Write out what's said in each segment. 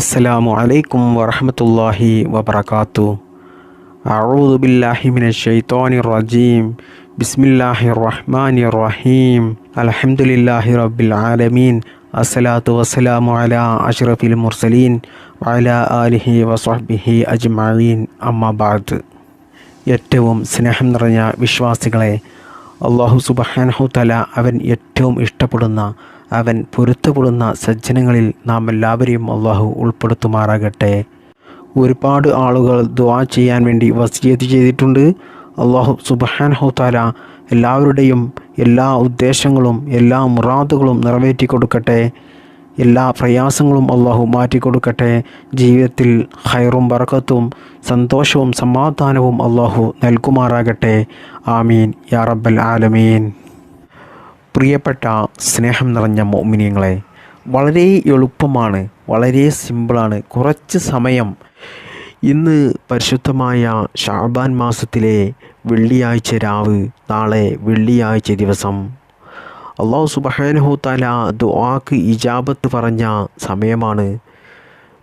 അസ്സലാമു അലൈക്കും വറഹമത്തല്ലാഹി വബർക്കാത്തു അഊദു ബില്ലാഹി മിനശ് ശൈത്വാനിർ റജീം. ബിസ്മില്ലാഹിർ റഹ്മാനിർ റഹീം. അൽഹംദുലില്ലാഹി റബ്ബിൽ ആലമീൻ. അസ്സലാത്തു വസ്സലാമു അലാ അഷ്റഫിൽ മുർസലീൻ. വഅലാ ആലിഹി വസ്വഹ്ബിഹി അജ്മഈൻ. അമ്മാ ബഅദ് ഏറ്റവും സ്നേഹം നിറഞ്ഞ വിശ്വാസികളെ അള്ളാഹു സുബഹാനഹു തല അവൻ ഏറ്റവും ഇഷ്ടപ്പെടുന്ന അവൻ പൊരുത്തപ്പെടുന്ന സജ്ജനങ്ങളിൽ നാം എല്ലാവരെയും അള്ളാഹു ഉൾപ്പെടുത്തുമാറാകട്ടെ. ഒരുപാട് ആളുകൾ ദുവാ ചെയ്യാൻ വേണ്ടി വസിയത്ത് ചെയ്തിട്ടുണ്ട്. അള്ളാഹു സുബഹാനഹു താല എല്ലാവരുടെയും എല്ലാ ഉദ്ദേശങ്ങളും എല്ലാ മുറാദുകളും നിറവേറ്റി കൊടുക്കട്ടെ. എല്ലാ പ്രയാസങ്ങളും അള്ളാഹു മാറ്റിക്കൊടുക്കട്ടെ ജീവിതത്തിൽ ഹൈറും ബർക്കത്തും സന്തോഷവും സമാധാനവും അള്ളാഹു നൽകുമാറാകട്ടെ. ആമീൻ. യാ റബ്ബൽ ആലമീൻ. പ്രിയപ്പെട്ട സ്നേഹം നിറഞ്ഞ മോമിനിയങ്ങളെ വളരെ എളുപ്പമാണ് വളരെ സിമ്പിളാണ്. കുറച്ച് സമയം ഇന്ന് പരിശുദ്ധമായ ഷാബാൻ മാസത്തിലെ വെള്ളിയാഴ്ച രാവ് നാളെ വെള്ളിയാഴ്ച ദിവസം. അള്ളാഹു സുബഹാനഹു താല ദുആക്ക് ഇജാബത്ത് പറഞ്ഞ സമയമാണ്.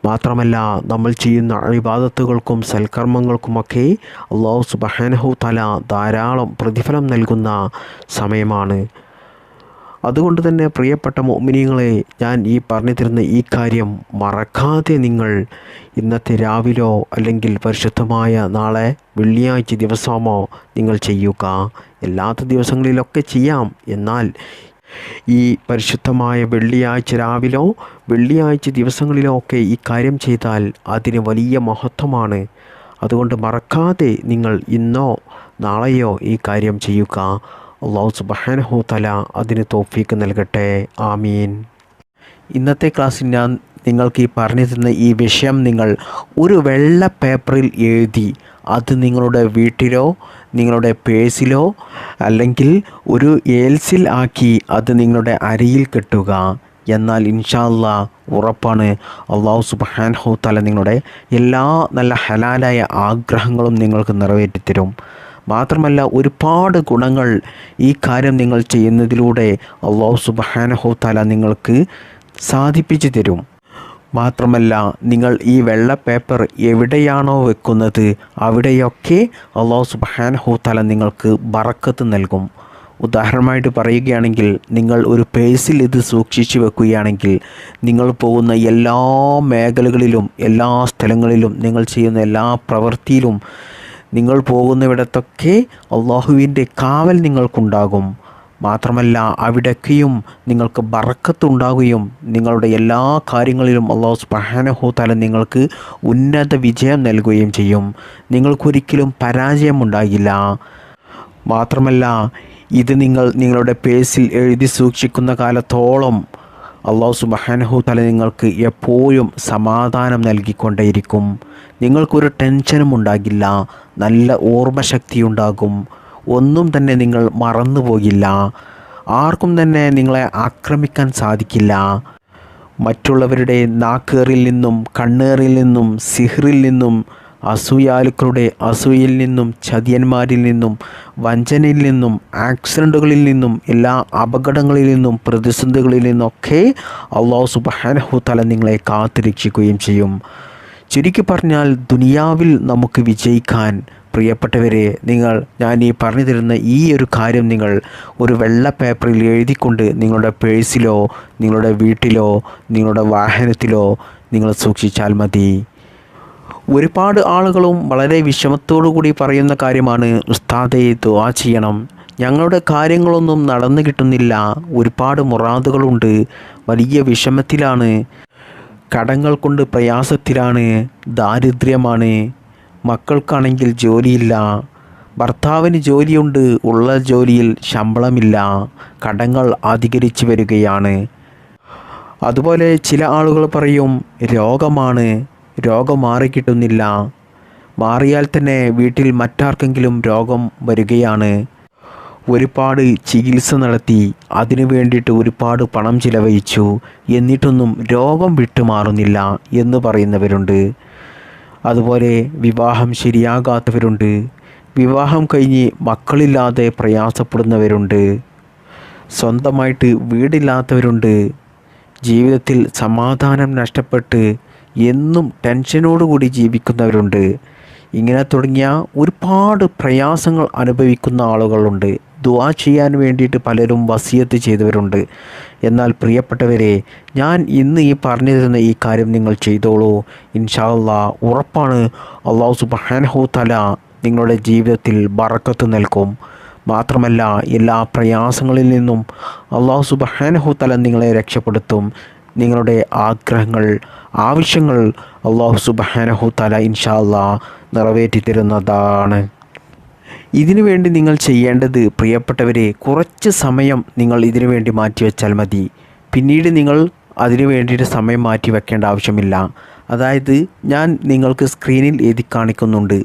മാത്രമല്ല നമ്മൾ ചെയ്യുന്ന അഴിബാദത്തുകൾക്കും സൽക്കർമ്മങ്ങൾക്കുമൊക്കെ അള്ളാഹു സുബഹാനഹു താല ധാരാളം പ്രതിഫലം നൽകുന്ന സമയമാണ്. അതുകൊണ്ട് തന്നെ പ്രിയപ്പെട്ട മോമിനിയങ്ങളെ ഞാൻ ഈ പറഞ്ഞു തരുന്ന ഈ കാര്യം മറക്കാതെ നിങ്ങൾ ഇന്നത്തെ രാവിലോ അല്ലെങ്കിൽ പരിശുദ്ധമായ നാളെ വെള്ളിയാഴ്ച ദിവസമോ നിങ്ങൾ ചെയ്യുക. എല്ലാത്ത ദിവസങ്ങളിലൊക്കെ ചെയ്യാം. എന്നാൽ ഈ പരിശുദ്ധമായ വെള്ളിയാഴ്ച രാവിലോ വെള്ളിയാഴ്ച ദിവസങ്ങളിലോ ഒക്കെ ഈ കാര്യം ചെയ്താൽ അതിന് വലിയ മഹത്വമാണ്. അതുകൊണ്ട് മറക്കാതെ നിങ്ങൾ ഇന്നോ നാളെയോ ഈ കാര്യം ചെയ്യുക. അള്ളാഹു സുബഹാനഹു തല അതിന് തോഫീക്ക് നൽകട്ടെ. ആമീൻ. ഇന്നത്തെ ക്ലാസ്സിൽ ഞാൻ നിങ്ങൾക്ക് ഈ പറഞ്ഞു തന്ന ഈ വിഷയം നിങ്ങൾ ഒരു വെള്ള പേപ്പറിൽ എഴുതി അത് നിങ്ങളുടെ വീട്ടിലോ നിങ്ങളുടെ പേഴ്സിലോ അല്ലെങ്കിൽ ഒരു ഏൽസിൽ ആക്കി അത് നിങ്ങളുടെ അരിയിൽ കെട്ടുക. എന്നാൽ ഇൻഷാല്ല ഉറപ്പാണ് അള്ളാഹു സുബാൻഹു തല നിങ്ങളുടെ എല്ലാ നല്ല ഹലാലായ ആഗ്രഹങ്ങളും നിങ്ങൾക്ക് നിറവേറ്റിത്തരും. മാത്രമല്ല ഒരുപാട് ഗുണങ്ങൾ ഈ കാര്യം നിങ്ങൾ ചെയ്യുന്നതിലൂടെ അള്ളാഹു സുബഹാനഹു തല നിങ്ങൾക്ക് സാധിപ്പിച്ചു തരും. മാത്രമല്ല നിങ്ങൾ ഈ വെള്ള പേപ്പർ എവിടെയാണോ വെക്കുന്നത് അവിടെയൊക്കെ അള്ളാഹു സുബഹാനഹു തല നിങ്ങൾക്ക് ബറക്കത്ത് നൽകും. ഉദാഹരണമായിട്ട് പറയുകയാണെങ്കിൽ നിങ്ങൾ ഒരു പേഴ്സിൽ ഇത് സൂക്ഷിച്ചു വെക്കുകയാണെങ്കിൽ നിങ്ങൾ പോകുന്ന എല്ലാ മേഖലകളിലും എല്ലാ സ്ഥലങ്ങളിലും നിങ്ങൾ ചെയ്യുന്ന എല്ലാ പ്രവൃത്തിയിലും നിങ്ങൾ പോകുന്നിടത്തൊക്കെ അള്ളാഹുവിന്റെ കാവൽ നിങ്ങൾക്കുണ്ടാകും. മാത്രമല്ല അവിടൊക്കെയും നിങ്ങൾക്ക് ബറക്കത്തുണ്ടാകുകയും നിങ്ങളുടെ എല്ലാ കാര്യങ്ങളിലും അള്ളാഹു സുബഹാനഹു തല നിങ്ങൾക്ക് ഉന്നത വിജയം നൽകുകയും ചെയ്യും. നിങ്ങൾക്കൊരിക്കലും പരാജയമുണ്ടാകില്ല. മാത്രമല്ല ഇത് നിങ്ങൾ നിങ്ങളുടെ പേസിൽ എഴുതി സൂക്ഷിക്കുന്ന കാലത്തോളം അള്ളാഹു സുബഹാനഹു തല നിങ്ങൾക്ക് എപ്പോഴും സമാധാനം നൽകിക്കൊണ്ടേയിരിക്കും. നിങ്ങൾക്കൊരു ടെൻഷനും ഉണ്ടാകില്ല നല്ല ഓർമ്മശക്തി ഉണ്ടാകും ഒന്നും തന്നെ നിങ്ങൾ മറന്നു പോകില്ല ആർക്കും തന്നെ നിങ്ങളെ ആക്രമിക്കാൻ സാധിക്കില്ല. മറ്റുള്ളവരുടെ നാക്കേറിൽ നിന്നും കണ്ണേറിൽ നിന്നും സിഹറിൽ നിന്നും അസൂയാലുക്കളുടെ അസൂയിൽ നിന്നും ചതിയന്മാരിൽ നിന്നും വഞ്ചനയിൽ നിന്നും ആക്സിഡന്റുകളിൽ നിന്നും എല്ലാ അപകടങ്ങളിൽ നിന്നും പ്രതിസന്ധികളിൽ നിന്നൊക്കെ അള്ളാഹു സുബാനഹു തല നിങ്ങളെ കാത്തിരക്ഷിക്കുകയും ചെയ്യും. ചുരുക്കി പറഞ്ഞാൽ ദുനിയാവിൽ നമുക്ക് വിജയിക്കാൻ പ്രിയപ്പെട്ടവരെ നിങ്ങൾ ഞാൻ ഈ പറഞ്ഞു തരുന്ന ഈ ഒരു കാര്യം നിങ്ങൾ ഒരു വെള്ള പേപ്പറിൽ എഴുതിക്കൊണ്ട് നിങ്ങളുടെ പേഴ്സിലോ നിങ്ങളുടെ വീട്ടിലോ നിങ്ങളുടെ വാഹനത്തിലോ നിങ്ങൾ സൂക്ഷിച്ചാൽ മതി. ഒരുപാട് ആളുകളും വളരെ വിഷമത്തോടു കൂടി പറയുന്ന കാര്യമാണ് ഉസ്താദെ ദുവാ ചെയ്യണം. ഞങ്ങളുടെ കാര്യങ്ങളൊന്നും നടന്നു കിട്ടുന്നില്ല. ഒരുപാട് മുറാദുകളുണ്ട്. വലിയ വിഷമത്തിലാണ്. കടങ്ങൾ കൊണ്ട് പ്രയാസത്തിലാണ് ദാരിദ്ര്യമാണ്. മക്കൾക്കാണെങ്കിൽ ജോലിയില്ല. ഭർത്താവിന് ജോലിയുണ്ട് ഉള്ള ജോലിയിൽ ശമ്പളമില്ല. കടങ്ങൾ അധികരിച്ചു വരികയാണ്. അതുപോലെ ചില ആളുകൾ പറയും രോഗമാണ് രോഗം മാറിക്കിട്ടുന്നില്ല. മാറിയാൽ തന്നെ വീട്ടിൽ മറ്റാർക്കെങ്കിലും രോഗം വരികയാണ്. ഒരുപാട് ചികിത്സ നടത്തി അതിനു വേണ്ടിയിട്ട് ഒരുപാട് പണം ചിലവഴിച്ചു. എന്നിട്ടൊന്നും രോഗം വിട്ടുമാറുന്നില്ല എന്ന് പറയുന്നവരുണ്ട്. അതുപോലെ വിവാഹം ശരിയാകാത്തവരുണ്ട്. വിവാഹം കഴിഞ്ഞ് മക്കളില്ലാതെ പ്രയാസപ്പെടുന്നവരുണ്ട്. സ്വന്തമായിട്ട് വീടില്ലാത്തവരുണ്ട്. ജീവിതത്തിൽ സമാധാനം നഷ്ടപ്പെട്ട് എന്നും ടെൻഷനോടുകൂടി ജീവിക്കുന്നവരുണ്ട്. ഇങ്ങനെ തുടങ്ങിയ ഒരുപാട് പ്രയാസങ്ങൾ അനുഭവിക്കുന്ന ആളുകളുണ്ട്. ദുആ ചെയ്യാൻ വേണ്ടിയിട്ട് പലരും വസിയത്ത് ചെയ്തവരുണ്ട്. എന്നാൽ പ്രിയപ്പെട്ടവരെ ഞാൻ ഇന്ന് ഈ പറഞ്ഞു തരുന്ന ഈ കാര്യം നിങ്ങൾ ചെയ്തോളൂ. ഇൻഷാല്ല ഉറപ്പാണ് അള്ളാഹു സുബാനഹു തല നിങ്ങളുടെ ജീവിതത്തിൽ ബറക്കത്ത് നൽകും. മാത്രമല്ല എല്ലാ പ്രയാസങ്ങളിൽ നിന്നും അള്ളാഹു സുബാനഹു തല നിങ്ങളെ രക്ഷപ്പെടുത്തും. നിങ്ങളുടെ ആഗ്രഹങ്ങൾ ആവശ്യങ്ങൾ അള്ളാഹു സുബാനഹു തല ഇൻഷാല്ല നിറവേറ്റി തരുന്നതാണ് ഇതിനു വേണ്ടി നിങ്ങൾ ചെയ്യേണ്ടത് പ്രിയപ്പെട്ടവരെ കുറച്ച് സമയം നിങ്ങൾ ഇതിനു വേണ്ടി മാറ്റിവെച്ചാൽ മതി. പിന്നീട് നിങ്ങൾ അതിനു വേണ്ടിയിട്ട് സമയം മാറ്റി വെക്കേണ്ട ആവശ്യമില്ല. അതായത് ഞാൻ നിങ്ങൾക്ക് സ്ക്രീനിൽ എഴുതി കാണിക്കുന്നുണ്ട്.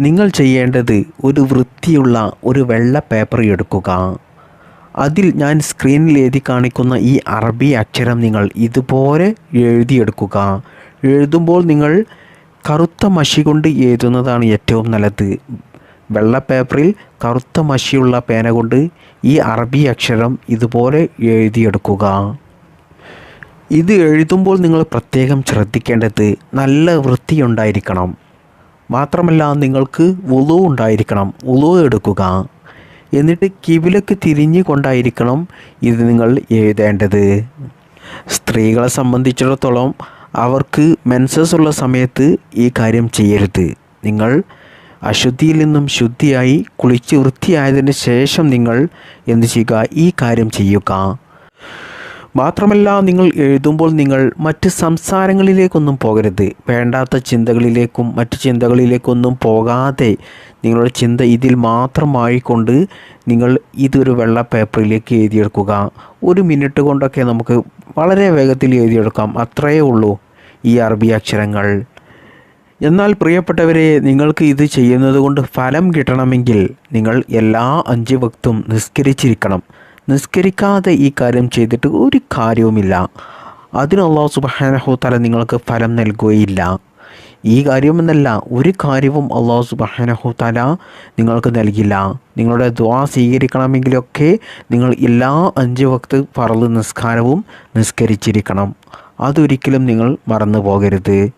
നിങ്ങൾ ചെയ്യേണ്ടത് ഒരു വൃത്തിയുള്ള ഒരു വെള്ള പേപ്പർ എടുക്കുക. അതിൽ ഞാൻ സ്ക്രീനിൽ എഴുതി കാണിക്കുന്ന ഈ അറബി അക്ഷരം നിങ്ങൾ ഇതുപോലെ എഴുതിയെടുക്കുക. എഴുതുമ്പോൾ നിങ്ങൾ കറുത്ത മഷി കൊണ്ട് എഴുതുന്നതാണ് ഏറ്റവും നല്ലത്. വെള്ള പേപ്പറിൽ കറുത്ത മഷിയുള്ള പേന കൊണ്ട് ഈ അറബി അക്ഷരം ഇതുപോലെ എഴുതിയെടുക്കുക. ഇത് എഴുതുമ്പോൾ നിങ്ങൾ പ്രത്യേകം ശ്രദ്ധിക്കേണ്ടത് നല്ല വൃത്തിയുണ്ടായിരിക്കണം. മാത്രമല്ല നിങ്ങൾക്ക് ഉളു ഉണ്ടായിരിക്കണം ഉളു എടുക്കുക. എന്നിട്ട് കിവിലക്ക് തിരിഞ്ഞു കൊണ്ടായിരിക്കണം ഇത് നിങ്ങൾ എഴുതേണ്ടത്. സ്ത്രീകളെ സംബന്ധിച്ചിടത്തോളം അവർക്ക് മെൻസസ് ഉള്ള സമയത്ത് ഈ കാര്യം ചെയ്യരുത്. നിങ്ങൾ അശുദ്ധിയിൽ നിന്നും ശുദ്ധിയായി കുളിച്ച് വൃത്തിയായതിന് ശേഷം നിങ്ങൾ എന്ത് ചെയ്യുക? ഈ കാര്യം ചെയ്യുക. മാത്രമല്ല നിങ്ങൾ എഴുതുമ്പോൾ നിങ്ങൾ മറ്റ് സംസാരങ്ങളിലേക്കൊന്നും പോകരുത്. വേണ്ടാത്ത ചിന്തകളിലേക്കും മറ്റ് ചിന്തകളിലേക്കൊന്നും പോകാതെ നിങ്ങളുടെ ചിന്ത ഇതിൽ മാത്രമായിക്കൊണ്ട് നിങ്ങൾ ഇതൊരു വെള്ള പേപ്പറിലേക്ക് എഴുതിയെടുക്കുക. ഒരു മിനിറ്റ് കൊണ്ടൊക്കെ നമുക്ക് വളരെ വേഗത്തിൽ എഴുതിയെടുക്കാം. അത്രയേ ഉള്ളൂ ഈ അറബി അക്ഷരങ്ങൾ. എന്നാൽ പ്രിയപ്പെട്ടവരെ നിങ്ങൾക്ക് ഇത് ചെയ്യുന്നത് കൊണ്ട് ഫലം കിട്ടണമെങ്കിൽ നിങ്ങൾ എല്ലാ അഞ്ച് വക്തും നിസ്കരിച്ചിരിക്കണം. നിസ്കരിക്കാതെ ഈ കാര്യം ചെയ്തിട്ട് ഒരു കാര്യവുമില്ല. അതിന് സുബാനഹു തല നിങ്ങൾക്ക് ഫലം നൽകുകയില്ല. ഈ കാര്യമെന്നല്ല ഒരു കാര്യവും അള്ളാഹു സുബാനഹു തല നിങ്ങൾക്ക് നൽകില്ല. നിങ്ങളുടെ ദ്വാ സ്വീകരിക്കണമെങ്കിലൊക്കെ നിങ്ങൾ എല്ലാ അഞ്ച് വക്ത് പറന്ന് നിസ്കാരവും നിസ്കരിച്ചിരിക്കണം. അതൊരിക്കലും നിങ്ങൾ മറന്നു പോകരുത്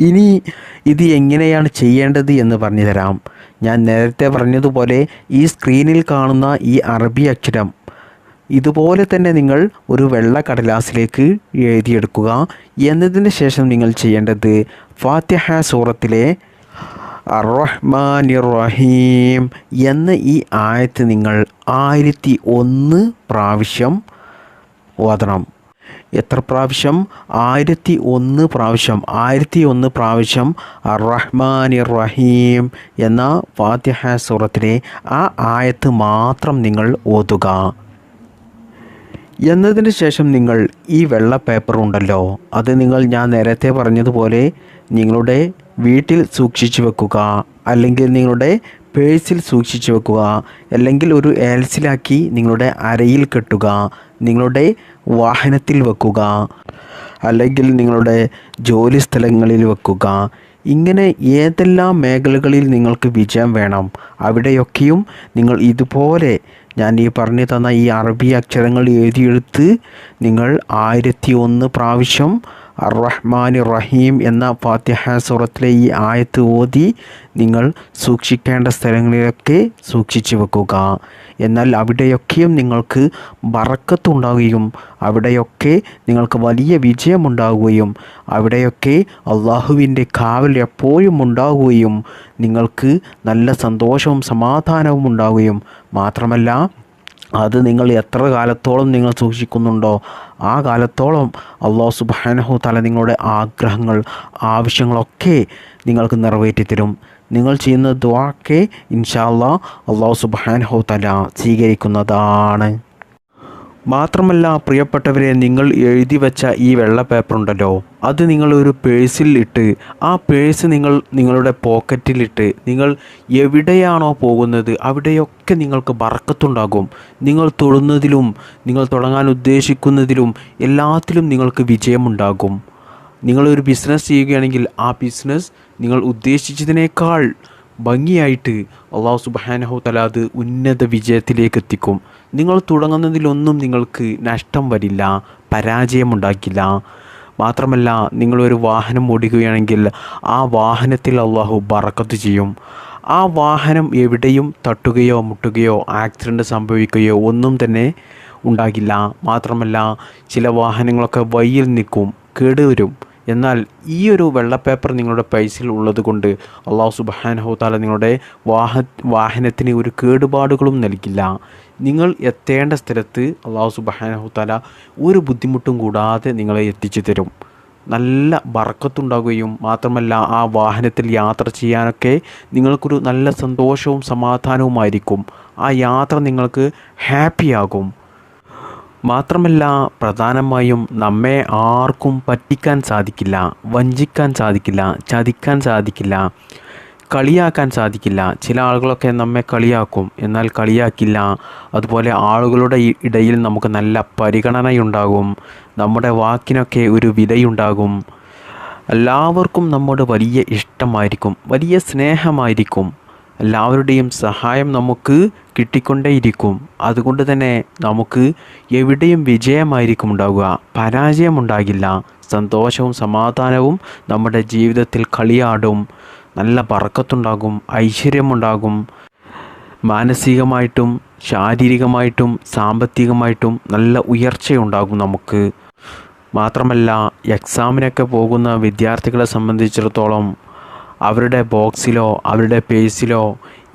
ഇനി ഇത് എങ്ങനെയാണ് ചെയ്യേണ്ടത് എന്ന് പറഞ്ഞു തരാം. ഞാൻ നേരത്തെ പറഞ്ഞതുപോലെ ഈ സ്ക്രീനിൽ കാണുന്ന ഈ അറബി അക്ഷരം ഇതുപോലെ തന്നെ നിങ്ങൾ ഒരു വെള്ള കടലാസിലേക്ക് എഴുതിയെടുക്കുക എന്നതിന് ശേഷം നിങ്ങൾ ചെയ്യേണ്ടത് ഫാത്തിഹ സൂറത്തിലെ അറഹ്മാൻ റഹീം എന്ന ഈ ആയത്ത് നിങ്ങൾ ആയിരത്തി ഒന്ന് പ്രാവശ്യം ഓതണം. എത്ര പ്രാവശ്യം? ആയിരത്തി ഒന്ന് പ്രാവശ്യം. ആയിരത്തി ഒന്ന് പ്രാവശ്യം റഹ്മാൻ റഹീം എന്ന ഫാത്തിഹ സൂറത്തിലെ ആ ആയത്ത് മാത്രം നിങ്ങൾ ഓതുക. എന്നതിന് ശേഷം നിങ്ങൾ ഈ വെള്ള പേപ്പർ ഉണ്ടല്ലോ അത് നിങ്ങൾ ഞാൻ നേരത്തെ പറഞ്ഞതുപോലെ നിങ്ങളുടെ വീട്ടിൽ സൂക്ഷിച്ചു വെക്കുക അല്ലെങ്കിൽ നിങ്ങളുടെ പേഴ്സിൽ സൂക്ഷിച്ചു വെക്കുക അല്ലെങ്കിൽ ഒരു ഏൽസിലാക്കി നിങ്ങളുടെ അരയിൽ കെട്ടുക നിങ്ങളുടെ വാഹനത്തിൽ വെക്കുക അല്ലെങ്കിൽ നിങ്ങളുടെ ജോലി സ്ഥലങ്ങളിൽ വെക്കുക. ഇങ്ങനെ ഏതെല്ലാം മേഖലകളിൽ നിങ്ങൾക്ക് വിജയം വേണം അവിടെയൊക്കെയും നിങ്ങൾ ഇതുപോലെ ഞാൻ ഈ പറഞ്ഞു തന്ന ഈ അറബി അക്ഷരങ്ങൾ എഴുതിയെടുത്ത് നിങ്ങൾ ആയിരത്തി ഒന്ന് പ്രാവശ്യം റഹ്മാൻ റഹീം എന്ന ഫാത്തിഹ സൂറത്തിലെ ഈ ആയത്ത് ഓതി നിങ്ങൾ സൂക്ഷിക്കേണ്ട സ്ഥലങ്ങളിലൊക്കെ സൂക്ഷിച്ചു വെക്കുക. എന്നാൽ അവിടെയൊക്കെയും നിങ്ങൾക്ക് വറക്കത്തുണ്ടാവുകയും അവിടെയൊക്കെ നിങ്ങൾക്ക് വലിയ വിജയമുണ്ടാകുകയും അവിടെയൊക്കെ അള്ളാഹുവിന്റെ കാവൽ എപ്പോഴും ഉണ്ടാകുകയും നിങ്ങൾക്ക് നല്ല സന്തോഷവും സമാധാനവും ഉണ്ടാവുകയും മാത്രമല്ല അത് നിങ്ങൾ എത്ര കാലത്തോളം നിങ്ങൾ സൂക്ഷിക്കുന്നുണ്ടോ ആ കാലത്തോളം അള്ളാഹു സുബാനഹു തല നിങ്ങളുടെ ആഗ്രഹങ്ങൾ ആവശ്യങ്ങളൊക്കെ നിങ്ങൾക്ക് നിറവേറ്റി തരും. നിങ്ങൾ ചെയ്യുന്ന ദ്വാക്കെ ഇൻഷാല്ലാ അള്ളാഹു സുബാനഹു തല സ്വീകരിക്കുന്നതാണ്. മാത്രമല്ല പ്രിയപ്പെട്ടവരെ നിങ്ങൾ എഴുതി വെച്ച ഈ വെള്ള പേപ്പർ ഉണ്ടല്ലോ അത് നിങ്ങൾ ഒരു പേഴ്സിൽ ഇട്ട് ആ പേഴ്സ് നിങ്ങൾ നിങ്ങളുടെ പോക്കറ്റിലിട്ട് നിങ്ങൾ എവിടെയാണോ പോകുന്നത് അവിടെയൊക്കെ നിങ്ങൾക്ക് വറക്കത്തുണ്ടാകും നിങ്ങൾ തൊടുന്നതിലും നിങ്ങൾ തുടങ്ങാൻ ഉദ്ദേശിക്കുന്നതിലും എല്ലാത്തിലും നിങ്ങൾക്ക് വിജയമുണ്ടാകും. നിങ്ങളൊരു ബിസിനസ് ചെയ്യുകയാണെങ്കിൽ ആ ബിസിനസ് നിങ്ങൾ ഉദ്ദേശിച്ചതിനേക്കാൾ ഭംഗിയായിട്ട് അള്ളാഹു സുബാനഹു തല അത് ഉന്നത വിജയത്തിലേക്ക് എത്തിക്കും നിങ്ങൾ തുടങ്ങുന്നതിലൊന്നും നിങ്ങൾക്ക് നഷ്ടം വരില്ല പരാജയമുണ്ടാക്കില്ല മാത്രമല്ല നിങ്ങളൊരു വാഹനം ഓടിക്കുകയാണെങ്കിൽ ആ വാഹനത്തിൽ അള്ളാഹു ബറക്കത്ത് ചെയ്യും. ആ വാഹനം എവിടെയും തട്ടുകയോ മുട്ടുകയോ ആക്സിഡന്റ് സംഭവിക്കുകയോ ഒന്നും തന്നെ ഉണ്ടാകില്ല. മാത്രമല്ല ചില വാഹനങ്ങളൊക്കെ വഴിയിൽ നിൽക്കും കേടുവരും. എന്നാൽ ഈ ഒരു വെള്ള പേപ്പർ നിങ്ങളുടെ പൈസയിൽ ഉള്ളത് കൊണ്ട് അള്ളാഹു സുബാനഹുത്താല നിങ്ങളുടെ വാഹ വാഹനത്തിന് ഒരു കേടുപാടുകളും നൽകില്ല. നിങ്ങൾ എത്തേണ്ട സ്ഥലത്ത് അള്ളാഹു സുബാനഹുത്താല ഒരു ബുദ്ധിമുട്ടും കൂടാതെ നിങ്ങളെ എത്തിച്ചു തരും. നല്ല ബറക്കത്തുണ്ടാകുകയും മാത്രമല്ല ആ വാഹനത്തിൽ യാത്ര ചെയ്യാനൊക്കെ നിങ്ങൾക്കൊരു നല്ല സന്തോഷവും സമാധാനവുമായിരിക്കും. ആ യാത്ര നിങ്ങൾക്ക് ഹാപ്പിയാകും. മാത്രമല്ല പ്രധാനമായും നമ്മെ ആർക്കും പറ്റിക്കാൻ സാധിക്കില്ല വഞ്ചിക്കാൻ സാധിക്കില്ല ചതിക്കാൻ സാധിക്കില്ല കളിയാക്കാൻ സാധിക്കില്ല. ചില ആളുകളൊക്കെ നമ്മെ കളിയാക്കും. എന്നാൽ കളിയാക്കില്ല. അതുപോലെ ആളുകളുടെ ഇടയിൽ നമുക്ക് നല്ല പരിഗണനയുണ്ടാകും. നമ്മുടെ വാക്കിനൊക്കെ ഒരു വിലയുണ്ടാകും. എല്ലാവർക്കും നമ്മോട് വലിയ ഇഷ്ടമായിരിക്കും. വലിയ സ്നേഹമായിരിക്കും. എല്ലാവരുടെയും സഹായം നമുക്ക് കിട്ടിക്കൊണ്ടേയിരിക്കും. അതുകൊണ്ട് തന്നെ നമുക്ക് എവിടെയും വിജയമായിരിക്കും ഉണ്ടാവുക. പരാജയമുണ്ടാകില്ല. സന്തോഷവും സമാധാനവും നമ്മുടെ ജീവിതത്തിൽ കളിയാടും. നല്ല പറക്കത്തുണ്ടാകും. ഐശ്വര്യമുണ്ടാകും. മാനസികമായിട്ടും ശാരീരികമായിട്ടും സാമ്പത്തികമായിട്ടും നല്ല ഉയർച്ചയുണ്ടാകും നമുക്ക്. മാത്രമല്ല എക്സാമിനൊക്കെ പോകുന്ന വിദ്യാർത്ഥികളെ സംബന്ധിച്ചിടത്തോളം അവരുടെ ബോക്സിലോ അവരുടെ പേഴ്സിലോ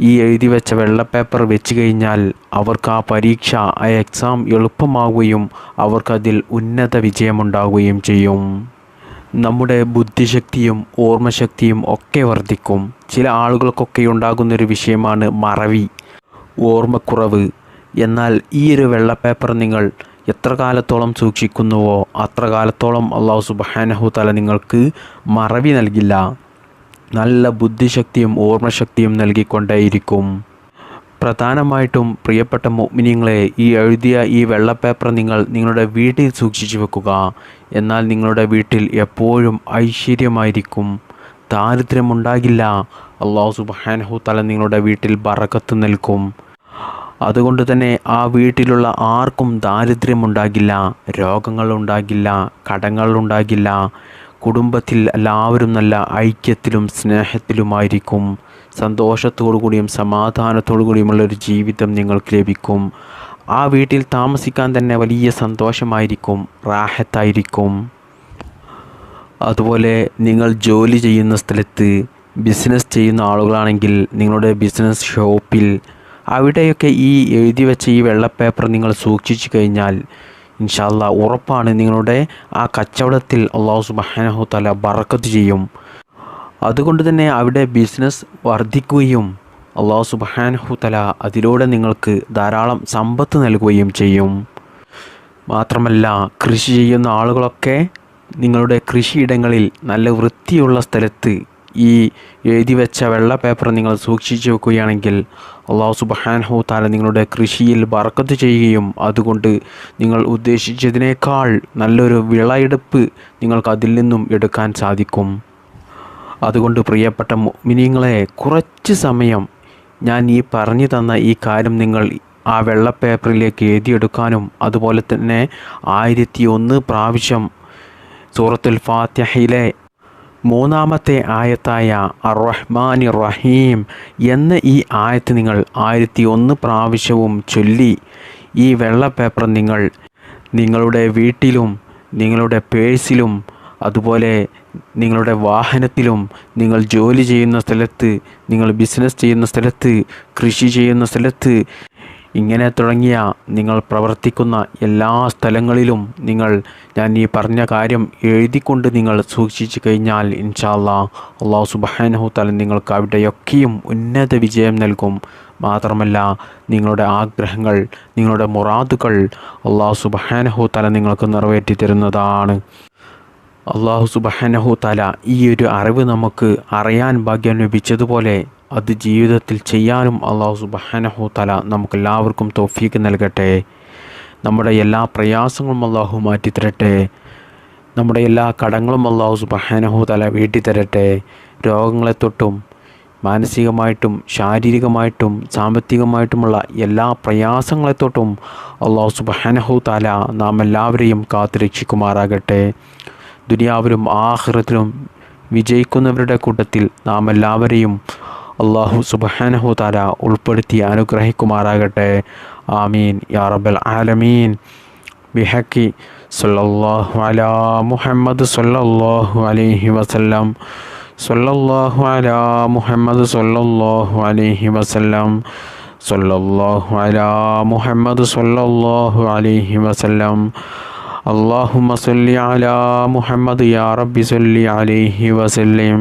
ഈ എഴുതി വെച്ച വെള്ള പേപ്പർ വെച്ച് കഴിഞ്ഞാൽ അവർക്ക് ആ പരീക്ഷ ആ എക്സാം എളുപ്പമാവുകയും അവർക്കതിൽ ഉന്നത വിജയമുണ്ടാവുകയും ചെയ്യും. നമ്മുടെ ബുദ്ധിശക്തിയും ഓർമ്മശക്തിയും ഒക്കെ വർദ്ധിക്കും. ചില ആളുകൾക്കൊക്കെ ഉണ്ടാകുന്നൊരു വിഷയമാണ് മറവി ഓർമ്മക്കുറവ്. എന്നാൽ ഈ ഒരു വെള്ളപ്പേപ്പർ നിങ്ങൾ എത്ര കാലത്തോളം സൂക്ഷിക്കുന്നുവോ അത്ര കാലത്തോളം അള്ളാഹു സുബാനഹു തല നിങ്ങൾക്ക് മറവി നൽകില്ല. നല്ല ബുദ്ധിശക്തിയും ഓർമ്മശക്തിയും നൽകിക്കൊണ്ടേയിരിക്കും. പ്രധാനമായിട്ടും പ്രിയപ്പെട്ട മോമിനിങ്ങളെ ഈ എഴുതിയ ഈ വെള്ളപ്പേപ്പർ നിങ്ങൾ നിങ്ങളുടെ വീട്ടിൽ സൂക്ഷിച്ചു വെക്കുക. എന്നാൽ നിങ്ങളുടെ വീട്ടിൽ എപ്പോഴും ഐശ്വര്യമായിരിക്കും. ദാരിദ്ര്യമുണ്ടാകില്ല. അള്ളാഹു സുബാനഹു തല നിങ്ങളുടെ വീട്ടിൽ ബറക്കത്ത് നൽകും. അതുകൊണ്ട് തന്നെ ആ വീട്ടിലുള്ള ആർക്കും ദാരിദ്ര്യമുണ്ടാകില്ല. കടങ്ങൾ കടങ്ങളുണ്ടാകില്ല. കുടുംബത്തിൽ എല്ലാവരും നല്ല ഐക്യത്തിലും സ്നേഹത്തിലുമായിരിക്കും. സന്തോഷത്തോടു കൂടിയും സമാധാനത്തോടു കൂടിയുമുള്ള ഒരു ജീവിതം നിങ്ങൾക്ക് ലഭിക്കും. ആ വീട്ടിൽ താമസിക്കാൻ തന്നെ വലിയ സന്തോഷമായിരിക്കും. റാഹത്തായിരിക്കും. അതുപോലെ നിങ്ങൾ ജോലി ചെയ്യുന്ന സ്ഥലത്ത് ബിസിനസ് ചെയ്യുന്ന ആളുകളാണെങ്കിൽ നിങ്ങളുടെ ബിസിനസ് ഷോപ്പിൽ അവിടെയൊക്കെ ഈ എഴുതി വെച്ച ഈ വെള്ള പേപ്പർ നിങ്ങൾ സൂക്ഷിച്ചു കഴിഞ്ഞാൽ ഇൻഷാല്ല ഉറപ്പാണ് നിങ്ങളുടെ ആ കച്ചവടത്തിൽ അള്ളാഹു സുബാനഹു തല ബറക്കത്ത് ചെയ്യും. അതുകൊണ്ട് തന്നെ അവിടെ ബിസിനസ് വർദ്ധിക്കുകയും അള്ളാഹു സുബാനഹു തല അതിലൂടെ നിങ്ങൾക്ക് ധാരാളം സമ്പത്ത് നൽകുകയും ചെയ്യും. മാത്രമല്ല കൃഷി ചെയ്യുന്ന ആളുകളൊക്കെ നിങ്ങളുടെ കൃഷിയിടങ്ങളിൽ നല്ല വൃത്തിയുള്ള സ്ഥലത്ത് ഈ എഴുതി വെച്ച വെള്ള പേപ്പർ നിങ്ങൾ സൂക്ഷിച്ചു വെക്കുകയാണെങ്കിൽ അള്ളാഹു സുബഹാൻഹു താല നിങ്ങളുടെ കൃഷിയിൽ വറക്കത്ത് ചെയ്യുകയും അതുകൊണ്ട് നിങ്ങൾ ഉദ്ദേശിച്ചതിനേക്കാൾ നല്ലൊരു വിളയെടുപ്പ് നിങ്ങൾക്ക് അതിൽ നിന്നും എടുക്കാൻ സാധിക്കും. അതുകൊണ്ട് പ്രിയപ്പെട്ട മിനിങ്ങളെ കുറച്ച് സമയം ഞാൻ ഈ പറഞ്ഞു തന്ന ഈ കാര്യം നിങ്ങൾ ആ വെള്ള പേപ്പറിലേക്ക് എഴുതിയെടുക്കാനും അതുപോലെ തന്നെ ആയിരത്തി ഒന്ന് പ്രാവശ്യം സൂറത്തുൽ ഫാത്തിഹയിലെ മൂന്നാമത്തെ ആയത്തായ അറഹ്മാനി റഹീം എന്ന ഈ ആയത്ത് നിങ്ങൾ ആയിരത്തി ഒന്ന് പ്രാവശ്യവും ചൊല്ലി. ഈ വെള്ള പേപ്പർ നിങ്ങൾ നിങ്ങളുടെ വീട്ടിലും നിങ്ങളുടെ പേഴ്സിലും അതുപോലെ നിങ്ങളുടെ വാഹനത്തിലും നിങ്ങൾ ജോലി ചെയ്യുന്ന സ്ഥലത്ത് നിങ്ങൾ ബിസിനസ് ചെയ്യുന്ന സ്ഥലത്ത് കൃഷി ചെയ്യുന്ന സ്ഥലത്ത് ഇങ്ങനെ തുടങ്ങിയ നിങ്ങൾ പ്രവർത്തിക്കുന്ന എല്ലാ സ്ഥലങ്ങളിലും നിങ്ങൾ ഞാൻ ഈ പറഞ്ഞ കാര്യം എഴുതിക്കൊണ്ട് നിങ്ങൾ സൂക്ഷിച്ചു കഴിഞ്ഞാൽ ഇൻഷാല്ലാ അള്ളാഹു സുബാനഹു തല നിങ്ങൾക്ക് അവിടെയൊക്കെയും ഉന്നത വിജയം നൽകും. മാത്രമല്ല നിങ്ങളുടെ ആഗ്രഹങ്ങൾ നിങ്ങളുടെ മുറാദുകൾ അള്ളാഹു സുബാനഹു തല നിങ്ങൾക്ക് നിറവേറ്റി തരുന്നതാണ്. അള്ളാഹു സുബഹാനഹു തല ഈ ഒരു അറിവ് നമുക്ക് അറിയാൻ ഭാഗ്യം ലഭിച്ചതുപോലെ അത് ജീവിതത്തിൽ ചെയ്യാനും അള്ളാഹു സുബഹാനഹു തല നമുക്കെല്ലാവർക്കും തോഫീക്ക് നൽകട്ടെ. നമ്മുടെ എല്ലാ പ്രയാസങ്ങളും അള്ളാഹു മാറ്റിത്തരട്ടെ. നമ്മുടെ എല്ലാ കടങ്ങളും അള്ളാഹു സുബഹാനഹു തല വീട്ടിത്തരട്ടെ. രോഗങ്ങളെ തൊട്ടും മാനസികമായിട്ടും ശാരീരികമായിട്ടും സാമ്പത്തികമായിട്ടുമുള്ള എല്ലാ പ്രയാസങ്ങളെ തൊട്ടും അള്ളാഹു സുബഹാനഹു താല നാം എല്ലാവരെയും കാത്തുരക്ഷിക്കുമാറാകട്ടെ. ദുനിയാവിലും ആഹ്റത്തിലും വിജയിക്കുന്നവരുടെ കൂട്ടത്തിൽ നാം എല്ലാവരെയും അള്ളാഹു സുബാനഹു താര ഉൾപ്പെടുത്തി അനുഗ്രഹിക്കുമാറാകട്ടെ ആമീൻ യാ റബ്ബൽ ആലമീൻ ബിഹക്കി സല്ലല്ലാഹു അലാ മുഹമ്മദ് സല്ലല്ലാഹു അലൈഹി വസല്ലം സല്ലല്ലാഹു അലാ മുഹമ്മദ് സല്ലല്ലാഹു അലൈഹി വസല്ലം സല്ലല്ലാഹു അലാ മുഹമ്മദ് സല്ലല്ലാഹു അലൈഹി വസല്ലം اللهم صل على محمد يا رب صل عليه وسلم